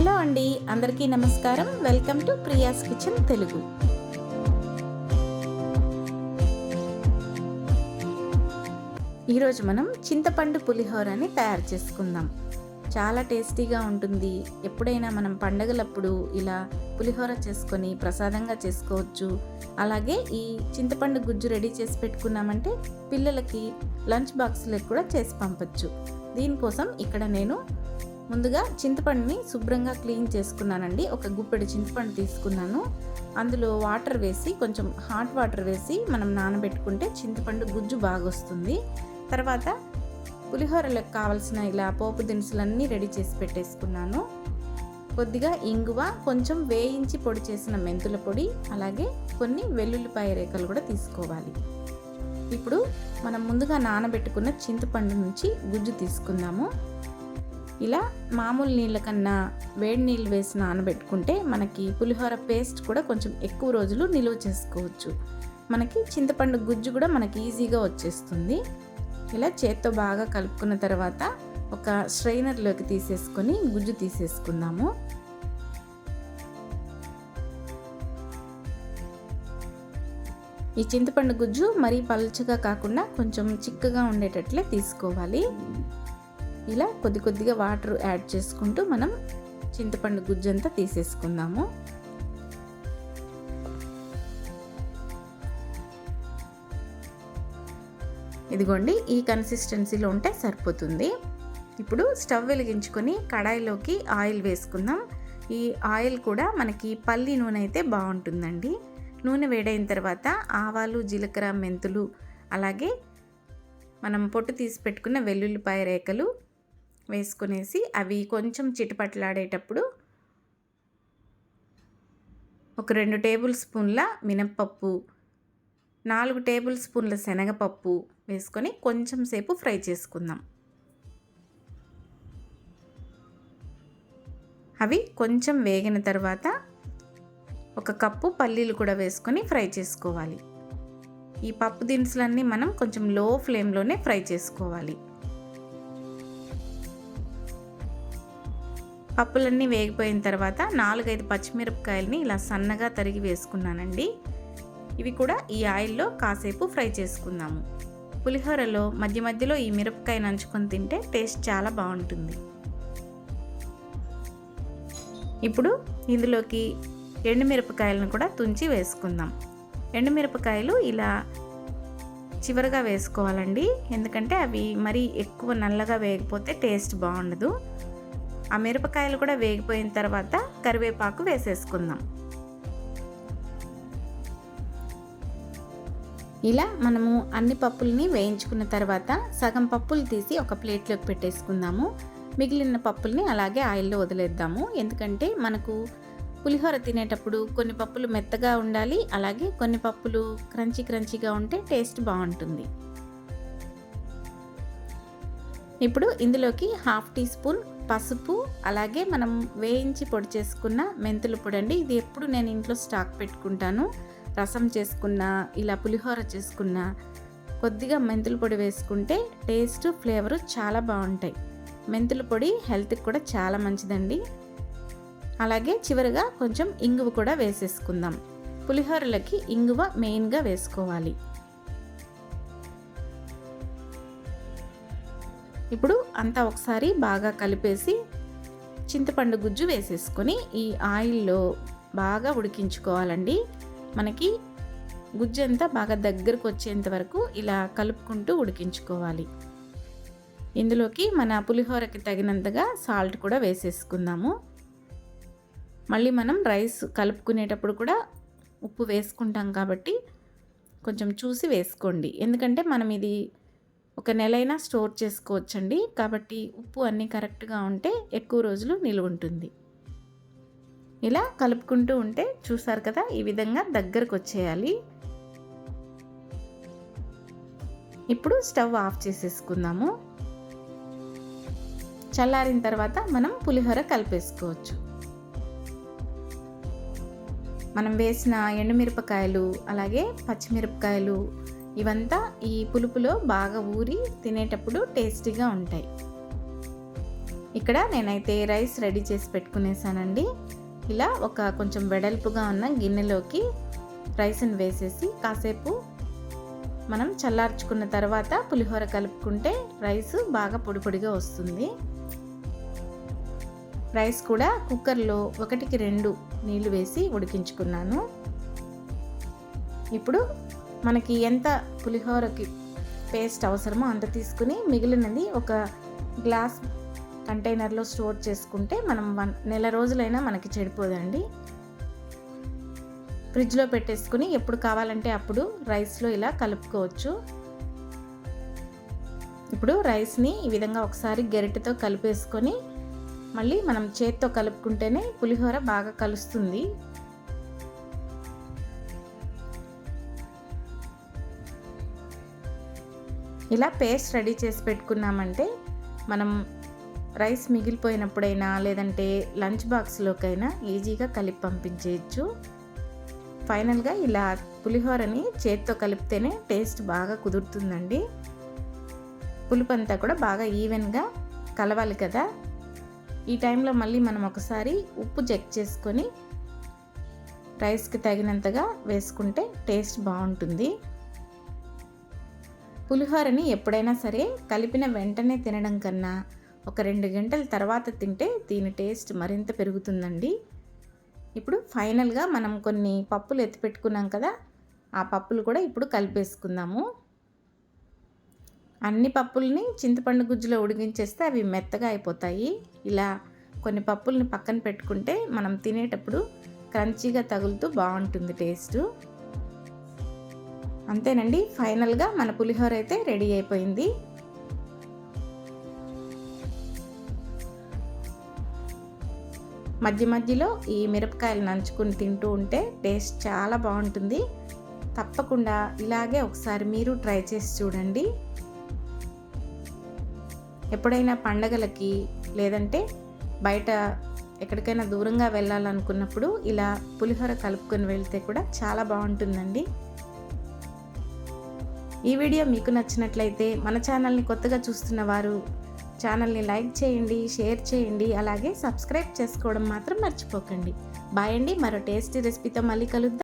Hello అండి అందరికీ నమస్కారం. Welcome to Priya's kitchen Telugu. ఈరోజు మనం చింతపండు పులిహోరని తయారు చేసుకుందాం. చాలా టేస్టీగా ఉంటుంది. ఎప్పుడైనా మనం పండగలప్పుడు ఇలా పులిహోర చేసుకొని ప్రసాదంగా చేసుకోవచ్చు. అలాగే ఈ చింతపండు గుజ్జు రెడీ చేసి పెట్టుకున్నామంటే పిల్లలకి లంచ్ బాక్స్లకు కూడా చేసి పంపచ్చు. దీనికోసం ఇక్కడ నేను ముందుగా చింతపండుని శుభ్రంగా క్లీన్ చేసుకున్నానండి. ఒక గుప్పెడు చింతపండు తీసుకున్నాను. అందులో వాటర్ వేసి కొంచెం హాట్ వాటర్ వేసి మనం నానబెట్టుకుంటే చింతపండు గుజ్జు బాగా వస్తుంది తర్వాత పులిహోరలకు కావాల్సిన ఇలా పోపు దినుసులన్నీ రెడీ చేసి పెట్టేసుకున్నాను. కొద్దిగా ఇంగువ కొంచెం వేయించి పొడి చేసిన మెంతుల పొడి అలాగే కొన్ని వెల్లుల్లిపాయ రేఖలు కూడా తీసుకోవాలి. ఇప్పుడు మనం ముందుగా నానబెట్టుకున్న చింతపండు నుంచి గుజ్జు తీసుకుందాము. ఇలా మామూలు నీళ్ళ కన్నా వేడి నీళ్ళు వేసి నానబెట్టుకుంటే మనకి పులిహోర పేస్ట్ కూడా కొంచెం ఎక్కువ రోజులు నిల్వ చేసుకోవచ్చు. మనకి చింతపండు గుజ్జు కూడా మనకి ఈజీగా వచ్చేస్తుంది. ఇలా చేత్తో బాగా కలుపుకున్న తర్వాత ఒక స్ట్రైనర్లోకి తీసేసుకొని గుజ్జు తీసేసుకుందాము. ఈ చింతపండు గుజ్జు మరీ పలుచగా కాకుండా కొంచెం చిక్కగా ఉండేటట్లే తీసుకోవాలి. ఇలా కొద్ది కొద్దిగా వాటర్ యాడ్ చేసుకుంటూ మనం చింతపండు గుజ్జంతా తీసేసుకుందాము. ఇదిగోండి ఈ కన్సిస్టెన్సీలో ఉంటే సరిపోతుంది. ఇప్పుడు స్టవ్ వెలిగించుకొని కడాయిలోకి ఆయిల్ వేసుకుందాం. ఈ ఆయిల్ కూడా మనకి పల్లి నూనె అయితే బాగుంటుందండి. నూనె వేడైన తర్వాత ఆవాలు జీలకర్ర మెంతులు అలాగే మనం పొట్టు తీసి పెట్టుకున్న వెల్లుల్లిపాయ రేఖలు వేసుకునేసి అవి కొంచెం చిటపట్లాడేటప్పుడు ఒక రెండు టేబుల్ స్పూన్ల మినప్పప్పు నాలుగు టేబుల్ స్పూన్ల శనగపప్పు వేసుకొని కొంచెం సేపు ఫ్రై చేసుకుందాం. అవి కొంచెం వేగిన తర్వాత ఒక కప్పు పల్లీలు కూడా వేసుకొని ఫ్రై చేసుకోవాలి. ఈ పప్పు దినుసులన్నీ మనం కొంచెం లో ఫ్లేమ్లోనే ఫ్రై చేసుకోవాలి. పప్పులన్నీ వేగిపోయిన తర్వాత నాలుగైదు పచ్చిమిరపకాయలని ఇలా సన్నగా తరిగి వేసుకున్నానండి. ఇవి కూడా ఈ ఆయిల్లో కాసేపు ఫ్రై చేసుకుందాము. పులిహోరలో మధ్య మధ్యలో ఈ మిరపకాయ నంచుకొని తింటే టేస్ట్ చాలా బాగుంటుంది. ఇప్పుడు ఇందులోకి ఎండుమిరపకాయలను కూడా తుంచి వేసుకుందాం. ఎండుమిరపకాయలు ఇలా చివరగా వేసుకోవాలండి. ఎందుకంటే అవి మరీ ఎక్కువ నల్లగా వేయకపోతే టేస్ట్ బాగుండదు. ఆ మిరపకాయలు కూడా వేగిపోయిన తర్వాత కరివేపాకు వేసేసుకుందాం. ఇలా మనము అన్ని పప్పుల్ని వేయించుకున్న తర్వాత సగం పప్పులు తీసి ఒక ప్లేట్లోకి పెట్టేసుకుందాము. మిగిలిన పప్పుల్ని అలాగే ఆయిల్లో వదిలేద్దాము. ఎందుకంటే మనకు పులిహోర తినేటప్పుడు కొన్ని పప్పులు మెత్తగా ఉండాలి అలాగే కొన్ని పప్పులు క్రంచీ క్రంచీగా ఉంటే టేస్ట్ బాగుంటుంది. ఇప్పుడు ఇందులోకి హాఫ్ టీ స్పూన్ పసుపు అలాగే మనం వేయించి పొడి చేసుకున్న మెంతుల పొడి అండి. ఇది ఎప్పుడు నేను ఇంట్లో స్టాక్ పెట్టుకుంటాను. రసం చేసుకున్న ఇలా పులిహోర చేసుకున్న కొద్దిగా మెంతుల పొడి వేసుకుంటే టేస్ట్ ఫ్లేవరు చాలా బాగుంటాయి. మెంతుల పొడి హెల్త్కి కూడా చాలా మంచిదండి. అలాగే చివరిగా కొంచెం ఇంగువ కూడా వేసేసుకుందాం. పులిహోరలకి ఇంగువ మెయిన్గా వేసుకోవాలి. ఇప్పుడు అంతా ఒకసారి బాగా కలిపేసి చింతపండు గుజ్జు వేసేసుకొని ఈ ఆయిల్లో బాగా ఉడికించుకోవాలండి. మనకి గుజ్జు అంతా బాగా దగ్గరకు వచ్చేంత వరకు ఇలా కలుపుకుంటూ ఉడికించుకోవాలి. ఇందులోకి మన పులిహోరకి తగినంతగా సాల్ట్ కూడా వేసేసుకుందాము. మళ్ళీ మనం రైస్ కలుపుకునేటప్పుడు కూడా ఉప్పు వేసుకుంటాం కాబట్టి కొంచెం చూసి వేసుకోండి. ఎందుకంటే మనం ఇది ఒక నెలైనా స్టోర్ చేసుకోవచ్చండి. కాబట్టి ఉప్పు అన్నీ కరెక్ట్గా ఉంటే ఎక్కువ రోజులు నిలువ ఉంటుంది. ఇలా కలుపుకుంటూ ఉంటే చూసారు కదా ఈ విధంగా దగ్గరకు వచ్చేయాలి. ఇప్పుడు స్టవ్ ఆఫ్ చేసేసుకుందాము. చల్లారిన తర్వాత మనం పులిహోర కలిపేసుకోవచ్చు. మనం వేసిన ఎండుమిరపకాయలు అలాగే పచ్చిమిరపకాయలు ఇవంతా ఈ పులుపులో బాగా ఊరి తినేటప్పుడు టేస్టీగా ఉంటాయి. ఇక్కడ నేనైతే రైస్ రెడీ చేసి పెట్టుకునేసానండి. ఇలా ఒక కొంచెం వెడల్పుగా ఉన్న గిన్నెలోకి రైస్ని వేసేసి కాసేపు మనం చల్లార్చుకున్న తర్వాత పులిహోర కలుపుకుంటే రైస్ బాగా పొడిపొడిగా వస్తుంది. రైస్ కూడా కుక్కర్లో ఒకటికి రెండు నీళ్ళు వేసి ఉడికించుకున్నాను. ఇప్పుడు మనకి ఎంత పులిహోరకి పేస్ట్ అవసరమో అంత తీసుకుని మిగిలినది ఒక గ్లాస్ కంటైనర్లో స్టోర్ చేసుకుంటే మనం వన్ నెల రోజులైనా మనకి చెడిపోదండి. ఫ్రిడ్జ్లో పెట్టేసుకుని ఎప్పుడు కావాలంటే అప్పుడు రైస్లో ఇలా కలుపుకోవచ్చు. ఇప్పుడు రైస్ని ఈ విధంగా ఒకసారి గెరిటతో కలిపేసుకొని మళ్ళీ మనం చేత్తో కలుపుకుంటేనే పులిహోర బాగా కలుస్తుంది. ఇలా పేస్ట్ రెడీ చేసి పెట్టుకున్నామంటే మనం రైస్ మిగిలిపోయినప్పుడైనా లేదంటే లంచ్ బాక్స్లోకైనా ఈజీగా కలిపి పంపించేయచ్చు. ఫైనల్గా ఇలా పులిహోరని చేతితో కలిపితేనే టేస్ట్ బాగా కుదురుతుందండి. పులుపు అంతా కూడా బాగా ఈవెన్గా కలవాలి కదా. ఈ టైంలో మళ్ళీ మనం ఒకసారి ఉప్పు చెక్ చేసుకొని రైస్కి తగినంతగా వేసుకుంటే టేస్ట్ బాగుంటుంది. పులిహోరని ఎప్పుడైనా సరే కలిపిన వెంటనే తినడం కన్నా ఒక రెండు గంటల తర్వాత తింటే దీని టేస్ట్ మరింత పెరుగుతుందండి. ఇప్పుడు ఫైనల్గా మనం కొన్ని పప్పులు ఎత్తిపెట్టుకున్నాం కదా ఆ పప్పులు కూడా ఇప్పుడు కలిపేసుకుందాము. అన్ని పప్పుల్ని చింతపండు గుజ్జులో ఉడికించేస్తే అవి మెత్తగా అయిపోతాయి. ఇలా కొన్ని పప్పుల్ని పక్కన పెట్టుకుంటే మనం తినేటప్పుడు క్రంచీగా తగులుతూ బాగుంటుంది టేస్ట్. అంతేనండి ఫైనల్గా మన పులిహోర అయితే రెడీ అయిపోయింది. మధ్య మధ్యలో ఈ మిరపకాయలు నంచుకుని తింటూ ఉంటే టేస్ట్ చాలా బాగుంటుంది. తప్పకుండా ఇలాగే ఒకసారి మీరు ట్రై చేసి చూడండి. ఎప్పుడైనా పండగలకి లేదంటే బయట ఎక్కడికైనా దూరంగా వెళ్ళాలనుకున్నప్పుడు ఇలా పులిహోర కలుపుకొని వెళ్తే కూడా చాలా బాగుంటుందండి. ఈ వీడియో మీకు నచ్చినట్లయితే మన ఛానల్ని కొత్తగా చూస్తున్న వారు ఛానల్ని లైక్ చేయండి షేర్ చేయండి అలాగే సబ్స్క్రైబ్ చేసుకోవడం మాత్రం మర్చిపోకండి. బాయ్ అండి మరో టేస్టీ రెసిపీతో మళ్ళీ కలుద్దాం.